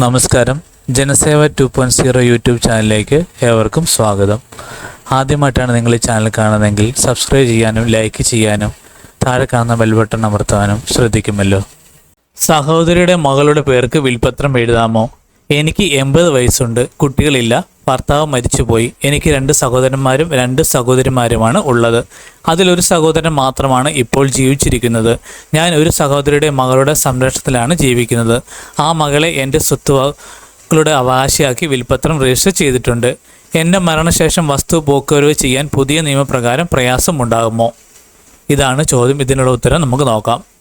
നമസ്കാരം. Janaseva two point zero YouTube ചാനലിലേക്ക് ഏവർക്കും സ്വാഗതം. ആദ്യമായിട്ടാണ് നിങ്ങൾ ഈ ചാനൽ കാണുന്നതെങ്കിൽ സബ്സ്ക്രൈബ് ചെയ്യാനും ലൈക്ക് ചെയ്യാനും താഴെ കാണുന്ന ബെൽ ബട്ടൺ അമർത്താനും ശ്രദ്ധിക്കുമല്ലോ. സഹോദരിയുടെ മകളുടെ പേർക്ക് വിൽപത്രം എഴുതാമോ? എനിക്ക് എൺപത് വയസ്സുണ്ട് കുട്ടികളില്ല. ഭർത്താവ് മരിച്ചുപോയി. എനിക്ക് രണ്ട് സഹോദരന്മാരും രണ്ട് സഹോദരിമാരുമാണ് ഉള്ളത്. അതിലൊരു സഹോദരൻ മാത്രമാണ് ഇപ്പോൾ ജീവിച്ചിരിക്കുന്നത്. ഞാൻ ഒരു സഹോദരിയുടെ മകളുടെ സംരക്ഷണത്തിലാണ് ജീവിക്കുന്നത്. ആ മകളെ എന്റെ സ്വത്തുക്കളുടെ അവകാശിയാക്കി വിൽപ്പത്രം രജിസ്റ്റർ ചെയ്തിട്ടുണ്ട്. എന്റെ മരണശേഷം വസ്തു പോക്കുവരവ് ചെയ്യാൻ പുതിയ നിയമപ്രകാരം പ്രയാസമുണ്ടാകുമോ? ഇതാണ് ചോദ്യം. ഇതിനുള്ള ഉത്തരം നമുക്ക് നോക്കാം.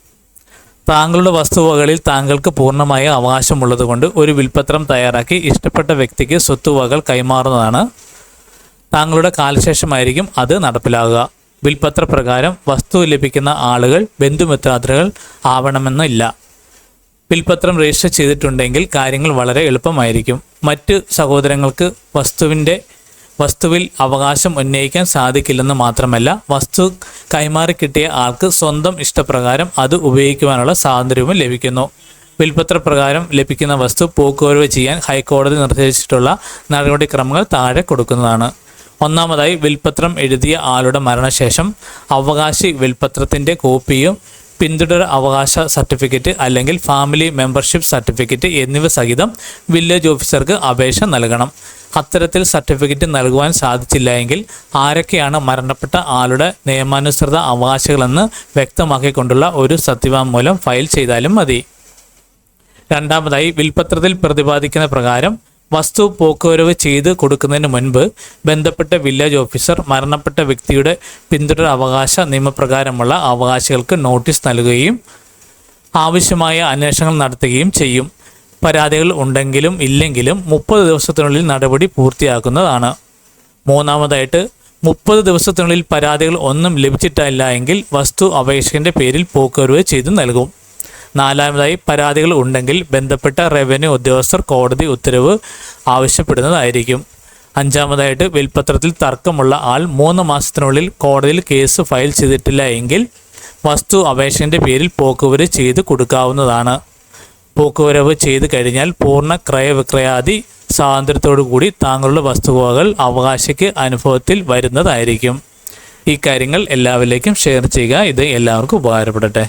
താങ്കളുടെ വസ്തുവകളിൽ താങ്കൾക്ക് പൂർണമായ അവകാശമുള്ളതുകൊണ്ട് ഒരു വിൽപ്പത്രം തയ്യാറാക്കി ഇഷ്ടപ്പെട്ട വ്യക്തിക്ക് സ്വത്തുവകൾ കൈമാറുന്നതാണ് താങ്കളുടെ കാലശേഷമായിരിക്കും അത് നടപ്പിലാകുക. വിൽപ്പത്ര പ്രകാരം വസ്തു ലഭിക്കുന്ന ആളുകൾ ബന്ധുമിത്രാദികൾ ആവണമെന്നില്ല. വിൽപ്പത്രം രജിസ്റ്റർ ചെയ്തിട്ടുണ്ടെങ്കിൽ കാര്യങ്ങൾ വളരെ എളുപ്പമായിരിക്കും. മറ്റ് സഹോദരങ്ങൾക്ക് വസ്തുവിന്റെ വസ്തുവിൽ അവകാശം ഉന്നയിക്കാൻ സാധിക്കില്ലെന്ന് മാത്രമല്ല വസ്തു കൈമാറി കിട്ടിയ ആൾക്ക് സ്വന്തം ഇഷ്ടപ്രകാരം അത് ഉപയോഗിക്കുവാനുള്ള സ്വാതന്ത്ര്യവും ലഭിക്കുന്നു. വിൽപത്ര പ്രകാരം ലഭിക്കുന്ന വസ്തു പോക്കുവരവ് ചെയ്യാൻ ഹൈക്കോടതി നിർദ്ദേശിച്ചിട്ടുള്ള നടപടിക്രമങ്ങൾ താഴെ കൊടുക്കുന്നതാണ്. ഒന്നാമതായി വിൽപത്രം എഴുതിയ ആളുടെ മരണശേഷം അവകാശി വിൽപത്രത്തിന്റെ കോപ്പിയും പിന്തുടർ അവകാശ സർട്ടിഫിക്കറ്റ് അല്ലെങ്കിൽ ഫാമിലി മെമ്പർഷിപ്പ് സർട്ടിഫിക്കറ്റ് എന്നിവ സഹിതം വില്ലേജ് ഓഫീസർക്ക് അപേക്ഷ നൽകണം. അത്തരത്തിൽ സർട്ടിഫിക്കറ്റ് നൽകുവാൻ സാധിച്ചില്ല എങ്കിൽ ആരൊക്കെയാണ് മരണപ്പെട്ട ആളുടെ നിയമാനുസൃത അവകാശികളെന്ന് വ്യക്തമാക്കിക്കൊണ്ടുള്ള ഒരു സത്യവാങ്മൂലം ഫയൽ ചെയ്താലും മതി. രണ്ടാമതായി വിൽപത്രത്തിൽ പ്രതിപാദിക്കുന്ന പ്രകാരം വസ്തു പോക്കുവരവ് ചെയ്ത് കൊടുക്കുന്നതിന് മുൻപ് ബന്ധപ്പെട്ട വില്ലേജ് ഓഫീസർ മരണപ്പെട്ട വ്യക്തിയുടെ പിന്തുടർ അവകാശ നിയമപ്രകാരമുള്ള അവകാശികൾക്ക് നോട്ടീസ് നൽകുകയും ആവശ്യമായ അന്വേഷണങ്ങൾ നടത്തുകയും ചെയ്യും. പരാതികൾ ഉണ്ടെങ്കിലും ഇല്ലെങ്കിലും മുപ്പത് ദിവസത്തിനുള്ളിൽ നടപടി പൂർത്തിയാക്കുന്നതാണ്. മൂന്നാമതായിട്ട് മുപ്പത് ദിവസത്തിനുള്ളിൽ പരാതികൾ ഒന്നും ലഭിച്ചിട്ടില്ല എങ്കിൽ വസ്തു അപേക്ഷകന്റെ പേരിൽ പോക്കുവരവ് ചെയ്തു നൽകും. നാലാമതായി പരാതികൾ ഉണ്ടെങ്കിൽ ബന്ധപ്പെട്ട റവന്യൂ ഉദ്യോഗസ്ഥർ കോടതി ഉത്തരവ് ആവശ്യപ്പെടുന്നതായിരിക്കും. അഞ്ചാമതായിട്ട് വിൽപ്പത്രത്തിൽ തർക്കമുള്ള ആൾ മൂന്ന് മാസത്തിനുള്ളിൽ കോടതിയിൽ കേസ് ഫയൽ ചെയ്തിട്ടില്ല എങ്കിൽ വസ്തു അപേക്ഷകന്റെ പേരിൽ പോക്കുവരെ ചെയ്ത് കൊടുക്കാവുന്നതാണ്. പോക്കുവരവ് ചെയ്ത് കഴിഞ്ഞാൽ പൂർണ ക്രയവിക്രയാദി സ്വാതന്ത്ര്യത്തോടു കൂടി താങ്കളുടെ വസ്തുവകൾ അവകാശിക്ക് അനുഭവത്തിൽ വരുന്നതായിരിക്കും. ഈ കാര്യങ്ങൾ എല്ലാവരിലേക്കും ഷെയർ ചെയ്യുക. ഇത് എല്ലാവർക്കും ഉപകാരപ്പെടട്ടെ.